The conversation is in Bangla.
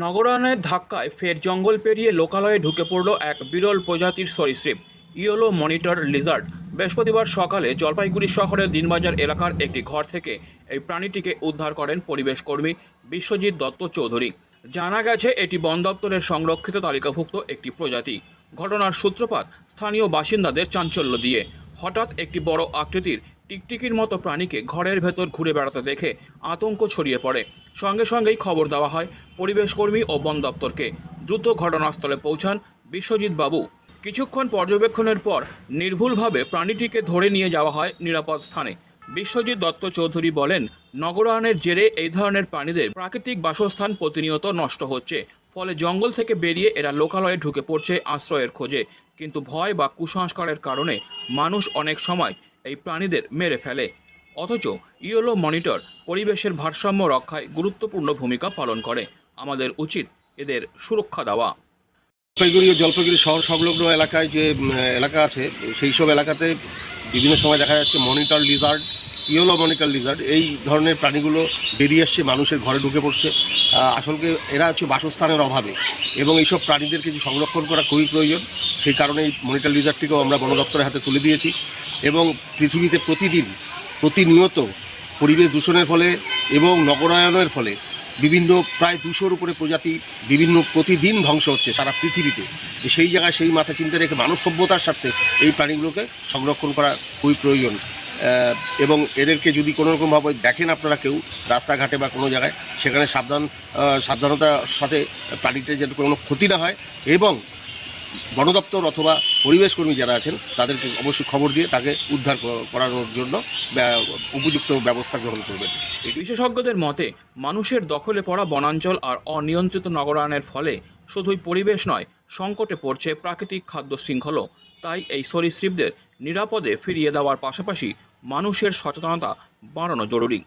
নগরায়নের ধাক্কায় ফের জঙ্গল পেরিয়ে লোকালয়ে ঢুকে পড়ল এক বিরল প্রজাতির সরীসৃপ, ইয়েলো মনিটর লিজার্ড। বৃহস্পতিবার সকালে জলপাইগুড়ি শহরের দিনবাজার এলাকার একটি ঘর থেকে এই প্রাণীটিকে উদ্ধার করেন পরিবেশ কর্মী বিশ্বজিৎ দত্ত চৌধুরী। জানা গেছে, এটি বন দপ্তরের সংরক্ষিত তালিকাভুক্ত একটি প্রজাতি। ঘটনার সূত্রপাত স্থানীয় বাসিন্দাদের চাঞ্চল্য দিয়ে। হঠাৎ একটি বড় আকৃতির টিকটিকির মতো প্রাণীকে ঘরের ভেতর ঘুরে বেড়াতে দেখে আতঙ্ক ছড়িয়ে পড়ে। সঙ্গে সঙ্গেই খবর দেওয়া হয়, পরিবেশ কর্মী ও বন দপ্তরকে দ্রুত ঘটনাস্থলে পৌঁছান বিশ্বজিৎ বাবু। কিছুক্ষণ পর্যবেক্ষণের পর নির্ভুলভাবে প্রাণীটিকে ধরে নিয়ে যাওয়া হয় নিরাপদ স্থানে। বিশ্বজিৎ দত্ত চৌধুরী বলেন, নগরায়নের জেরে এই ধরনের প্রাণীদের প্রাকৃতিক বাসস্থান প্রতিনিয়ত নষ্ট হচ্ছে, ফলে জঙ্গল থেকে বেরিয়ে এরা লোকালয়ে ঢুকে পড়ছে আশ্রয়ের খোঁজে। কিন্তু ভয় বা কুসংস্কারের কারণে মানুষ অনেক সময় এই প্রাণীদের মেরে ফেলে। অথচ ইয়েলো মনিটর পরিবেশের ভারসাম্য রক্ষায় গুরুত্বপূর্ণ ভূমিকা পালন করে। আমাদের উচিত এদের সুরক্ষা দেওয়া। জলপাইগুড়ি ও জলপাইগুড়ি শহর সংলগ্ন এলাকায় যে, এলাকা আছে, সেই সব এলাকাতে বিভিন্ন সময় দেখা যাচ্ছে monitor, lizard yellow monitor lizard এই ধরনের প্রাণীগুলো বেরিয়ে আসছে, মানুষের ঘরে ঢুকে পড়ছে। আসলকে এরা হচ্ছে বাসস্থানের অভাবে এবং এইসব প্রাণীদেরকে যে সংরক্ষণ করা খুবই প্রয়োজন, সেই কারণে এই মনিটর লিজার্ডটিকেও আমরা বন দপ্তরের হাতে তুলে দিয়েছি এবং পৃথিবীতে প্রতিদিন, প্রতিনিয়ত পরিবেশ দূষণের ফলে এবং নগরায়নের ফলে বিভিন্ন, প্রায় দুশোর উপরে প্রজাতি বিভিন্ন প্রতিদিন ধ্বংস হচ্ছে সারা পৃথিবীতে। সেই জায়গায় সেই মাথা চিন্তা রেখে মানব সভ্যতার স্বার্থে এই প্রাণীগুলোকে সংরক্ষণ করা খুবই প্রয়োজন। এবং এদেরকে যদি কোনো রকমভাবে দেখেন আপনারা কেউ, রাস্তাঘাটে বা কোনো জায়গায়, সেখানে সাবধান সাবধানতার সাথে প্রাণীটির যাতে কোনো ক্ষতি না হয়, এবং বন দপ্তর অথবা পরিবেশ কর্মী যারা আছেন, তাদেরকে অবশ্যই খবর দিয়ে তাকে উদ্ধার কর- করানোর জন্য উপযুক্ত ব্যবস্থা গ্রহণ করবেন। বিশেষজ্ঞদের মতে, মানুষের দখলে পড়া বনাঞ্চল আর অনিয়ন্ত্রিত নগরায়নের ফলে শুধুই পরিবেশ নয়, সংকটে পড়ছে প্রাকৃতিক খাদ্য শৃঙ্খলও। তাই এই সরীসৃপদের নিরাপদে ফিরিয়ে দেওয়ার পাশাপাশি মানুষের সচেতনতা বাড়ানো জরুরি।